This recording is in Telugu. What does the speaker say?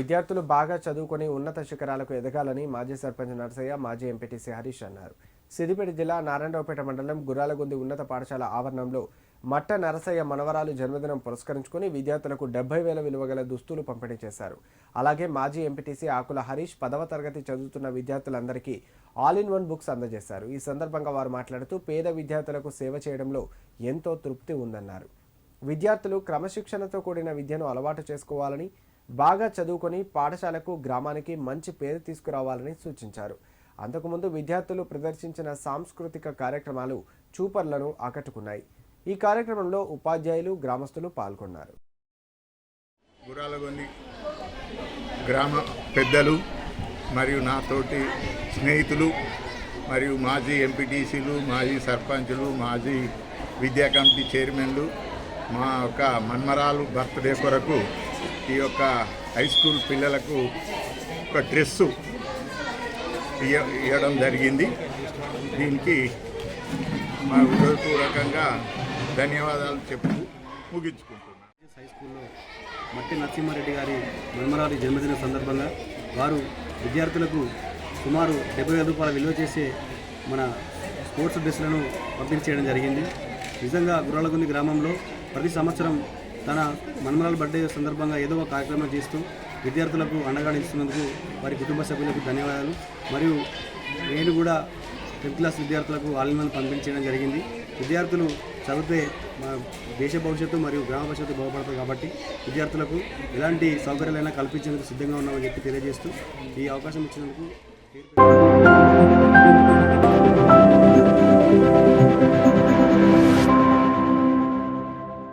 విద్యార్థులు బాగా చదువుకొని ఉన్నత శిఖరాలకు ఎదగాలని మాజీ సర్పంచ్ నరసయ్య మాజీ ఎంపీటీసీ హరీష్ అన్నారు. సిద్దిపేట జిల్లా నారాయణరావుపేట మండలం గుర్రాలగొంది ఉన్నత పాఠశాల ఆవరణంలో మట్ట నరసయ్య మనవరాలు జన్మదినం పురస్కరించుకుని విద్యార్థులకు డెబ్బై వేల విలువ గల దుస్తులు పంపిణీ చేశారు. అలాగే మాజీ ఎంపీటీసీ ఆకుల హరీష్ పదవ తరగతి చదువుతున్న విద్యార్థులందరికీ ఆల్ ఇన్ వన్ బుక్స్ అందజేశారు. ఈ సందర్భంగా వారు మాట్లాడుతూ పేద విద్యార్థులకు సేవ చేయడంలో ఎంతో తృప్తి ఉందన్నారు. విద్యార్థులు క్రమశిక్షణతో కూడిన విద్యను అలవాటు చేసుకోవాలని బాగా చదువుకొని పాఠశాలకు గ్రామానికి మంచి పేరు తీసుకురావాలని సూచించారు. అంతకుముందు విద్యార్థులు ప్రదర్శించిన సాంస్కృతిక కార్యక్రమాలు చూపర్లను ఆకట్టుకున్నాయి. ఈ కార్యక్రమంలో ఉపాధ్యాయులు గ్రామస్తులు పాల్గొన్నారు. గురాలగొంది గ్రామ పెద్దలు మరియు నాతోటి స్నేహితులు మరియు మాజీ ఎంపీటీసీలు మాజీ సర్పంచులు మాజీ విద్యా కమిటీ చైర్మన్లు మా యొక్క మన్మరాలు బర్త్డే కొరకు ఈ యొక్క హై స్కూల్ పిల్లలకు ఒక డ్రెస్సు ఇవ్వడం జరిగింది. దీనికి మా హృదయపూర్వకంగా ధన్యవాదాలు చెప్తూ ముగించుకుంటున్నాను హై స్కూల్లో మట్టి నరసింహారెడ్డి గారి మన్మరాలి జన్మదిన సందర్భంగా వారు విద్యార్థులకు సుమారు డెబ్బై వేల రూపాయల విలువ చేసే మన స్పోర్ట్స్ డ్రెస్సులను పంపిణీ చేయడం జరిగింది. నిజంగా గుర్రాలగుంది గ్రామంలో ప్రతి సంవత్సరం తన మన్మరాల బర్త్డే సందర్భంగా ఏదో ఒక కార్యక్రమం చేస్తూ విద్యార్థులకు అండగా నిలుస్తున్నందుకు వారి కుటుంబ సభ్యులకు ధన్యవాదాలు. మరియు నేను కూడా టెన్త్ క్లాస్ విద్యార్థులకు ఆలిమన్ పంపించడం జరిగింది. విద్యార్థులు చదివితే దేశ భవిష్యత్తు మరియు గ్రామ భవిష్యత్తు బాగుపడతాయి కాబట్టి విద్యార్థులకు ఎలాంటి సౌకర్యాలైనా కల్పించేందుకు సిద్ధంగా ఉన్నామని చెప్పి తెలియజేస్తూ ఈ అవకాశం ఇచ్చినందుకు